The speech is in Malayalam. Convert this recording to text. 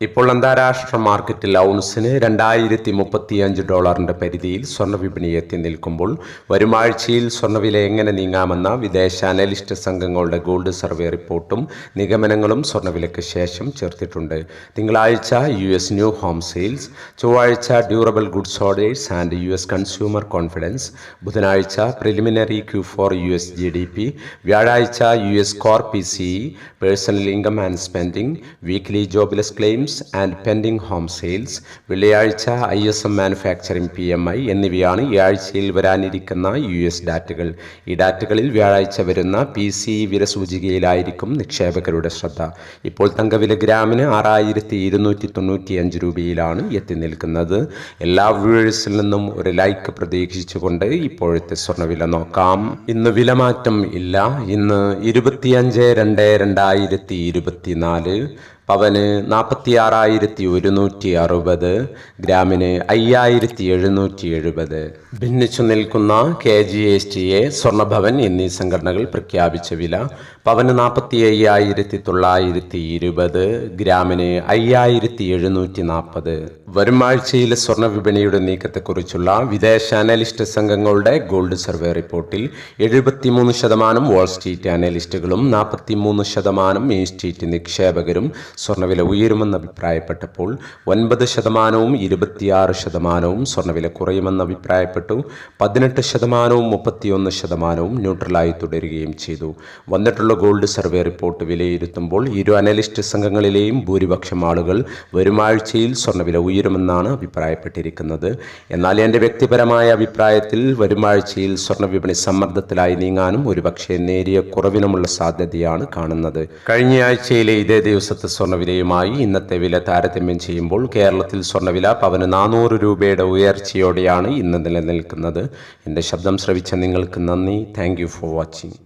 ഇപ്പോൾ അന്താരാഷ്ട്ര മാർക്കറ്റിൽ ഔൺസിന് രണ്ടായിരത്തി മുപ്പത്തിയഞ്ച് ഡോളറിന്റെ പരിധിയിൽ സ്വർണ വിപണി എത്തി നിൽക്കുമ്പോൾ വരുമാഴ്ചയിൽ സ്വർണവില എങ്ങനെ നീങ്ങാമെന്ന വിദേശ അനലിസ്റ്റ് സംഘങ്ങളുടെ ഗോൾഡ് സർവേ റിപ്പോർട്ടും നിഗമനങ്ങളും സ്വർണവിലയ്ക്ക് ശേഷം ചേർത്തിട്ടുണ്ട്. തിങ്കളാഴ്ച U S new home sales ചൊവ്വാഴ്ച durable goods orders and U S consumer confidence ബുധനാഴ്ച preliminary Q four U S G D P വ്യാഴാഴ്ച U S core P C personal income and spending weekly jobless claims and pending home sales വെള്ളിയാഴ്ച I S M manufacturing P M I എന്നിവയാണ് ഈ ആഴ്ചയിൽ വരാനിരിക്കുന്ന യു എസ് ഡാറ്റകൾ. ഈ ഡാറ്റകളിൽ വ്യാഴാഴ്ച വരുന്ന പി സി വിലസൂചികയിലായിരിക്കും നിക്ഷേപകരുടെ ശ്രദ്ധ. ഇപ്പോൾ തങ്കവില ഗ്രാമിന് ആറായിരത്തി ഇരുന്നൂറ്റി തൊണ്ണൂറ്റി അഞ്ച് രൂപയിലാണ് എത്തി നിൽക്കുന്നത് എല്ലാ വ്യൂവേഴ്സിൽ നിന്നും ഒരു ലൈക്ക് പ്രതീക്ഷിച്ചുകൊണ്ട് ഇപ്പോഴത്തെ സ്വർണവില നോക്കാം. ഇന്ന് വിലമാറ്റം ഇല്ല. ഇന്ന് ഇരുപത്തിയഞ്ച് രണ്ട് രണ്ടായിരത്തി ഇരുപത്തിനാല് പവന് നാൽപ്പത്തി ആറായിരത്തി ഒരുന്നൂറ്റി അറുപത് ഗ്രാമിന് അയ്യായിരത്തി എഴുന്നൂറ്റി എഴുപത് ഭിന്നിച്ചു നിൽക്കുന്ന K G S T A Swarnabhavan എന്നീ സംഘടനകൾ പ്രഖ്യാപിച്ച വില പവന് നാൽപ്പത്തി അയ്യായിരത്തി തൊള്ളായിരത്തി ഇരുപത് ഗ്രാമിന് അയ്യായിരത്തി എഴുന്നൂറ്റി നാൽപ്പത് വരും ആഴ്ചയിലെ സ്വർണ വിപണിയുടെ നീക്കത്തെക്കുറിച്ചുള്ള വിദേശ അനലിസ്റ്റ് സംഘങ്ങളുടെ ഗോൾഡ് സർവേ റിപ്പോർട്ടിൽ എഴുപത്തിമൂന്ന് ശതമാനം വാൾ സ്ട്രീറ്റ് അനലിസ്റ്റുകളും നാൽപ്പത്തിമൂന്ന് ശതമാനം മെയിൻ സ്ട്രീറ്റ് നിക്ഷേപകരും സ്വർണവില ഉയരുമെന്ന് അഭിപ്രായപ്പെട്ടപ്പോൾ ഒൻപത് ശതമാനവും ഇരുപത്തിയാറ് ശതമാനവും സ്വർണവില കുറയുമെന്ന് അഭിപ്രായപ്പെട്ടു. പതിനെട്ട് ശതമാനവും മുപ്പത്തിയൊന്ന് ശതമാനവും ന്യൂട്രലായി തുടരുകയും ചെയ്തു. വന്നിട്ടുള്ള ഗോൾഡ് സർവേ റിപ്പോർട്ട് വിലയിരുത്തുമ്പോൾ ഇരു അനലിസ്റ്റ് സംഘങ്ങളിലെയും ഭൂരിപക്ഷം ആളുകൾ വരുമാഴ്ചയിൽ സ്വർണവില ഉയരുമെന്നാണ് അഭിപ്രായപ്പെട്ടിരിക്കുന്നത്. എന്നാൽ എന്റെ വ്യക്തിപരമായ അഭിപ്രായത്തിൽ വരുമാഴ്ചയിൽ സ്വർണ വിപണി സമ്മർദ്ദത്തിലായി നീങ്ങാനും ഒരുപക്ഷെ നേരിയ കുറവിനുമുള്ള സാധ്യതയാണ് കാണുന്നത്. കഴിഞ്ഞ ആഴ്ചയിലെ ഇതേ ദിവസത്തെ സ്വർണവിലയുമായി ഇന്നത്തെ വില താരതമ്യം ചെയ്യുമ്പോൾ കേരളത്തിൽ സ്വർണവില പവന് നാനൂറ് രൂപയുടെ ഉയർച്ചയോടെയാണ് ഇന്ന് നിലനിൽക്കുന്നത്. എന്റെ ശബ്ദം ശ്രവിച്ച നിങ്ങൾക്ക് നന്ദി. Thank for watching.